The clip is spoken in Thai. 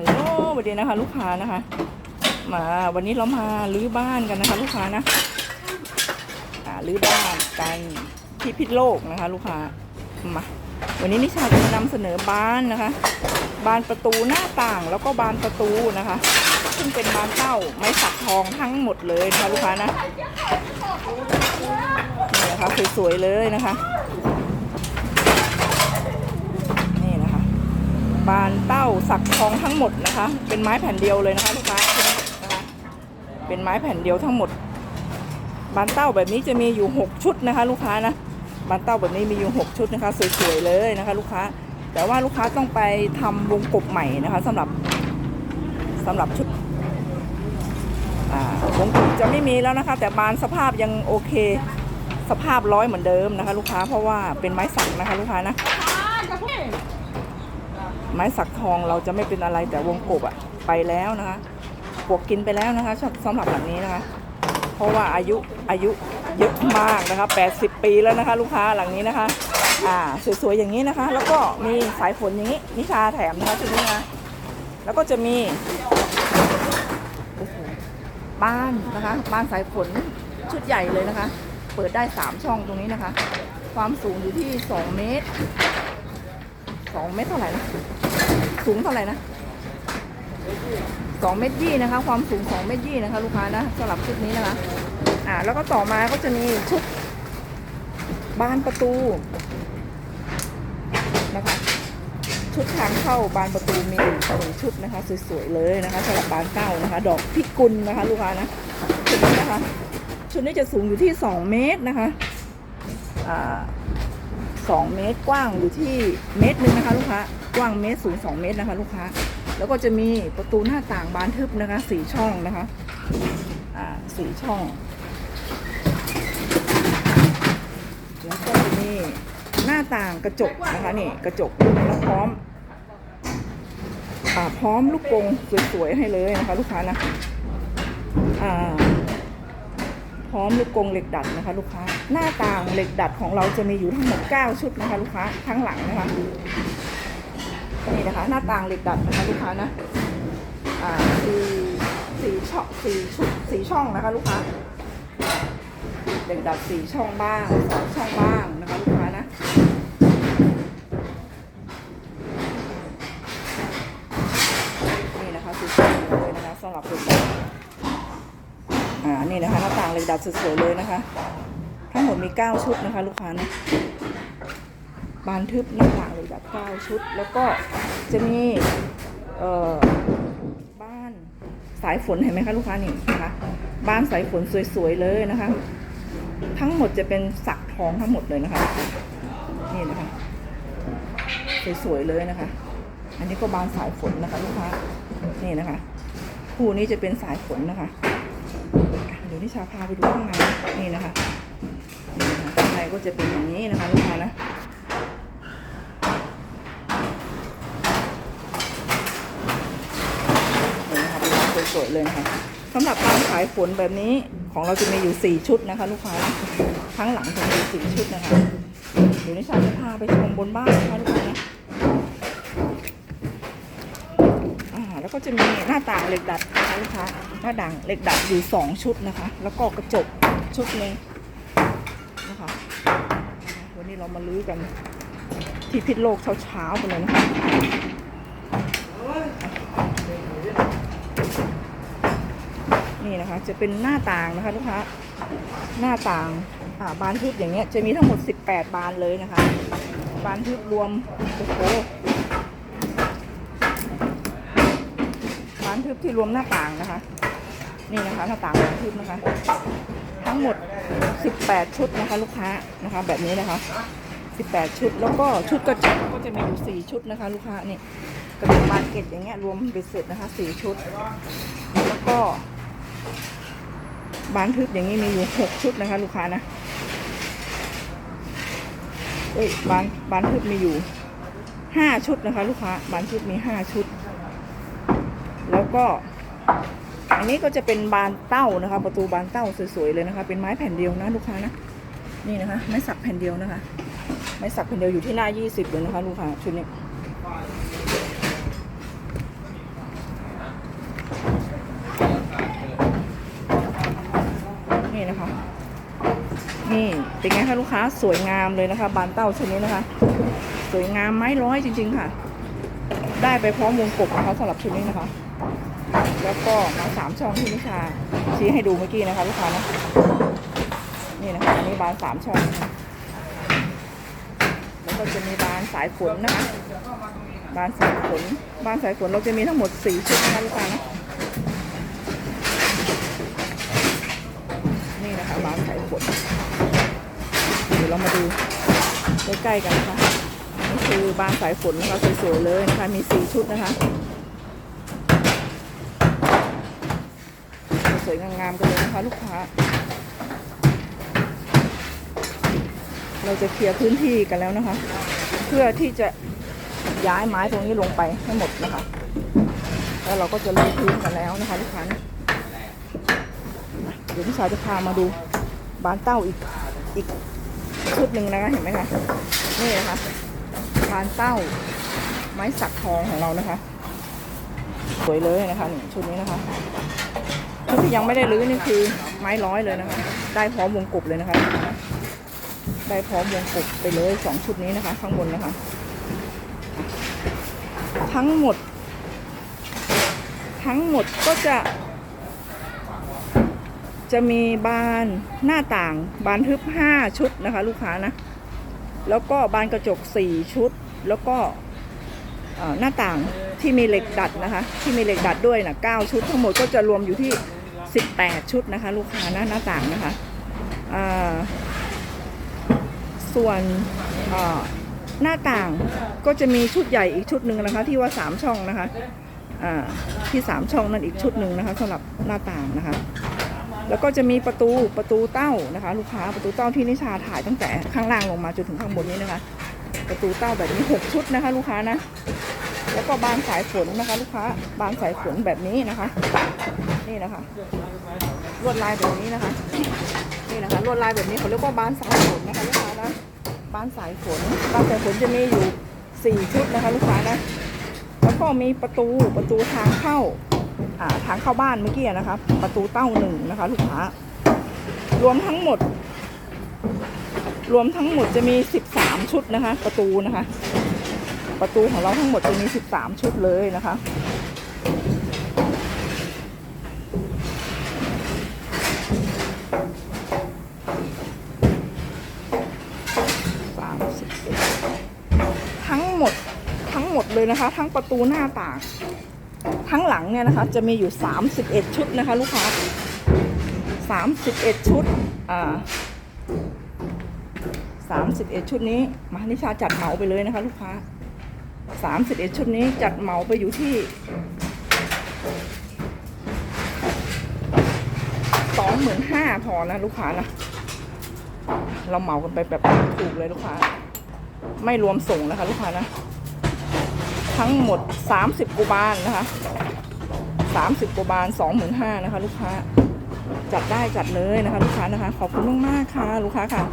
ฮัลโหลสวัสดีนะคะ ลูกค้านะคะ มาวันนี้เรามาลื้อบ้านกันนะคะ ลูกค้านะอ่าลื้อบ้านกันที่พิษโลกนะคะ ลูกค้ามาวันนี้นิชาจะมานำเสนอบ้านนะคะ บานประตูหน้าต่างแล้วก็บานประตูนะคะ ซึ่งเป็นบานเต้าไม้สักทองทั้งหมดเลยนะคะลูกค้านะนี่นะคะสวยๆเลยนะคะ นี่นะคะ บานเต้าสักทองทั้งหมดนะคะ เป็นไม้แผ่นเดียวเลยนะคะลูกค้านะคะเป็นไม้แผ่นเดียวทั้งหมด บานเต้าแบบนี้จะมีอยู่ 6 ชุดนะคะ ลูกค้านะบานเต้าแบบนี้มีอยู่ 6 ชุดนะคะสวยๆเลยนะคะ ลูกค้า แต่ว่าลูกค้าต้องไปทำวงกบใหม่นะคะสำหรับสำหรับชุดวงกบจะไม่มีแล้วนะคะ แต่บานสภาพยังโอเค สภาพร้อยเหมือนเดิมนะคะ ลูกค้าเพราะว่าเป็นไม้สักนะคะ ลูกค้านะ ไม้สักทองเราจะไม่เป็นอะไรแต่วงกบอะไปแล้วนะคะปวกกินไปแล้วนะคะสำสำหรับหลังนี้นะคะ เพราะว่าอายุอายุเยอะมากนะคะ 80 ปีแล้วนะคะ ลูกค้าหลังนี้นะคะ อ่าสวยๆอย่างนี้นะคะ แล้วก็มีสายฝนอย่างนี้ นิชาแถมนะคะชุดนี้นะแล้วก็จะมีบ้านนะคะบ้านสายฝนชุดใหญ่เลยนะคะ เปิดได้ 3 ช่องตรงนี้นะคะ ความสูงอยู่ที่ 2 เมตร 2เมตรเท่าไหร่นะสูงเท่าไหร่นะ2เมตรยี่นะคะ ความสูง2เมตรยี่นะคะ ลูกค้านะสำหรับชุดนี้นะคะอ่าแล้วก็ต่อมาก็จะมีชุดบานประตูนะคะชุดทางเข้าบานประตูมีหนึ่งชุดนะคะสวยๆเลยนะคะสำหรับบานเก้านะคะ ดอกพิกุลนะคะ ลูกค้านะชุดนี้นะคะ ชุดนี้จะสูงอยู่ที่2เมตรนะคะอ่า 2 เมตรกว้างอยู่ที่เมตรหนึ่งนะคะลูกค้ากว้างเมตรสูง 2 เมตรนะคะลูกค้า แล้วก็จะมีประตูหน้าต่างบานทึบนะคะสี่ช่องนะคะอ่าสี่ช่องแล้วก็จะมีหน้าต่างกระจกนะคะนี่กระจกแล้วพร้อมอ่าพร้อมลูกกงสวยๆให้เลยนะคะ ลูกค้านะอ่า พร้อมลูกกงเหล็กดัดนะคะ ลูกค้า หน้าต่างเหล็กดัดของเราจะมีอยู่ทั้งหมด 9 ชุดนะคะ ลูกค้าทั้งหลังนะคะนี่นะคะ หน้าต่างเหล็กดัดนะคะ ลูกค้านะอ่าสี่สี่ช่องสี่ชุดสี่ช่องนะคะ ลูกค้าเหล็กดัดสี่ช่องบ้างสองช่องบ้างนะคะ ลูกค้านะนี่นะคะสวยๆเลยนะคะสำหรับตัวอ่า นี่นะคะหน้าต่างเหล็กดัดสวยๆเลยนะคะ ทั้งหมดมี 9 ชุดนะคะ ลูกค้านะบานทึบหน้าต่างเหล็กดัด9ชุด แล้วก็จะมีเอ่อบ้านสายฝนเห็นไหมคะลูกค้านี่นะคะบ้านสายฝนสวยๆเลยนะคะ ทั้งหมดจะเป็นสักทองทั้งหมดเลยนะคะนี่นะคะสวยๆเลยนะคะ อันนี้ก็บานสายฝนนะคะ ลูกค้านี่นะคะ คู่นี้จะเป็นสายฝนนะคะ เดี๋ยวนิชาพาไปดูข้างในนี่นะคะนี่นะคะข้างในก็จะเป็นอย่างนี้นะคะลูกค้านะนี่นะคะเป็นร้านสวยๆเลยนะคะสำหรับการขายฝนแบบนี้ของเราจะมีอยู่ 4 ชุดนะคะ ลูกค้าทั้งหลังจะมีสี่ชุดนะคะเดี๋ยวนิชาจะพาไปชมบนบ้านนะคะลูกค้านะอ่าแล้วก็ จะมีหน้าต่างเหล็กดัดนะคะลูกค้าหน้าต่างเหล็กดัดอยู่2ชุดนะคะ แล้วก็กระจกชุดนึงนะคะวันนี้เรามาลื้อกัน ที่พิษโลกเช้าๆไปเลยนะคะนี่นะคะ จะเป็นหน้าต่างนะคะลูกค้าหน้าต่างอ่าบานทึบอย่างเงี้ยจะมีทั้งหมด 18 บานเลยนะคะ บานทึบรวมโอ้โหบาน ทึบที่รวมหน้าต่างนะคะ นี่นะคะหน้าต่างบานทึบนะคะ ทั้งหมด 18 ชุดนะคะ ลูกค้านะคะ แบบนี้นะคะ 18 ชุดแล้วก็ชุดกระจกก็จะมีอยู่ 4 ชุดนะคะ ลูกค้านี่กระจกบานเกตอย่างเงี้ยรวมเป็นเสร็จนะคะ 4 ชุด แล้วก็ บานทึบอย่างนี้มีอยู่หกชุดนะคะ ลูกค้านะเอ้ยบานบานทึบมีอยู่ห้าชุดนะคะ ลูกค้าบานทึบมีห้าชุด ก็ อันนี้ก็จะเป็นบานเต้านะคะ ประตูบานเต้าสวยๆเลยนะคะ เป็นไม้แผ่นเดียวนะลูกค้านะนี่นะคะ ไม้สักแผ่นเดียวนะคะ ไม้สักแผ่นเดียวอยู่ที่หน้ายี่สิบเลยนะคะลูกค้าชุดนี้นี่นะคะ นี่เป็นไงคะลูกค้าสวยงามเลยนะคะ บานเต้าชุดนี้นะคะ สวยงามไม้ร้อยจริง ๆ ค่ะ ได้ไปพร้อมวงกบนะคะสำหรับชุดนี้นะคะ แล้วก็มาสามช่องที่นิชาชี้ให้ดูเมื่อกี้นะคะลูกค้านะนี่นะคะอันนี้บานสามช่อง แล้วก็จะมีบานสายฝนนะคะบานสายฝนบานสายฝนเราจะมีทั้งหมดสี่ชุดนะคะลูกค้านะนี่นะคะบานสายฝนเดี๋ยวเรามาดูใกล้ๆกันนะคะนี่คือบานสายฝนนะคะสวยๆเลยนะคะมีสี่ชุดนะคะ วยๆงามๆกันเลยนะคะลูกค้า เราจะเคลียร์พื้นที่กันแล้วนะคะ เพื่อที่จะย้ายไม้ตรงนี้ลงไปให้หมดนะคะ แล้วเราก็จะลื้อพื้นกันแล้วนะคะลูกค้าเดี๋ยวพี่สาวจะพามาดูบานเต้าอีกอีกชุดหนึ่งนะคะเห็นไหมคะนี่นะคะบานเต้าไม้สักทองของเรานะคะ สวยเลยนะคะชุดนี้นะคะ ชุดที่ยังไม่ได้รื้อนี่คือไม้ร้อยเลยนะคะ ได้พร้อมวงกบเลยนะคะ ได้พร้อมวงกบไปเลยสองชุดนี้นะคะ ข้างบนนะคะ ทั้งหมด ทั้งหมดก็จะ จะมีบานหน้าต่างบานทึบห้าชุดนะคะ ลูกค้านะ แล้วก็บานกระจกสี่ชุดแล้วก็หน้าต่างที่มีเหล็กดัดนะคะ ที่มีเหล็กดัดด้วยนะเก้าชุดทั้งหมดก็จะรวมอยู่ที่ 18 ชุดนะคะ ลูกค้านะหน้าต่างนะคะส่วนหน้าต่างก็จะมีชุดใหญ่อีกชุดหนึ่งนะคะ ที่ว่า 3 ช่องนะคะที่3ช่องนั่นอีกชุดหนึ่งนะคะสำหรับหน้าต่างนะคะ แล้วก็จะมีประตูประตูเต้านะคะ ลูกค้าประตูเต้าที่นิชาถ่ายตั้งแต่ข้างล่างลงมาจนถึงข้างบนนี้นะคะ ประตูเต้าแบบนี้หกชุดนะคะ ลูกค้านะแล้วก็บานสายฝนนะคะ ลูกค้าบานสายฝนแบบนี้นะคะ นี่นะคะลวดลายแบบนี้นะคะนี่นะคะลวดลายแบบนี้เขาเรียกว่าบานสายฝนนะคะลูกค้านะบานสายฝนบานสายฝนจะมีอยู่สี่ชุดนะคะลูกค้านะแล้วก็มีประตูประตูทางเข้าอ่าทางเข้าบ้านเมื่อกี้นะคะประตูเต้าหนึ่งนะคะ ลูกค้ารวมทั้งหมด รวมทั้งหมดจะมี 13 ชุดนะคะ ประตูนะคะ ประตูของเราทั้งหมดจะมี 13 ชุดเลยนะคะ สามสิบเอ็ดทั้งหมดทั้งหมด เลยนะคะ ทั้งประตูหน้าต่าง ทั้งหลังเนี่ยนะคะ จะมีอยู่ 31 ชุดนะคะ ลูกค้า 31 ชุดอ่า31 ชุดนี้มานิชาจัดเหมาไปเลยนะคะ ลูกค้า 31 ชุดนี้จัดเหมาไปอยู่ที่25,000พอนะ ลูกค้านะ เราเหมากันไปแบบถูกเลยลูกค้า ไม่รวมส่งนะคะ ลูกค้านะ ทั้งหมด 30กว่าบานนะคะ30กว่าบาล25,000นะคะ ลูกค้าจัดได้จัดเลยนะคะ ลูกค้านะคะ ขอบคุณมากๆค่ะ ลูกค้าค่ะ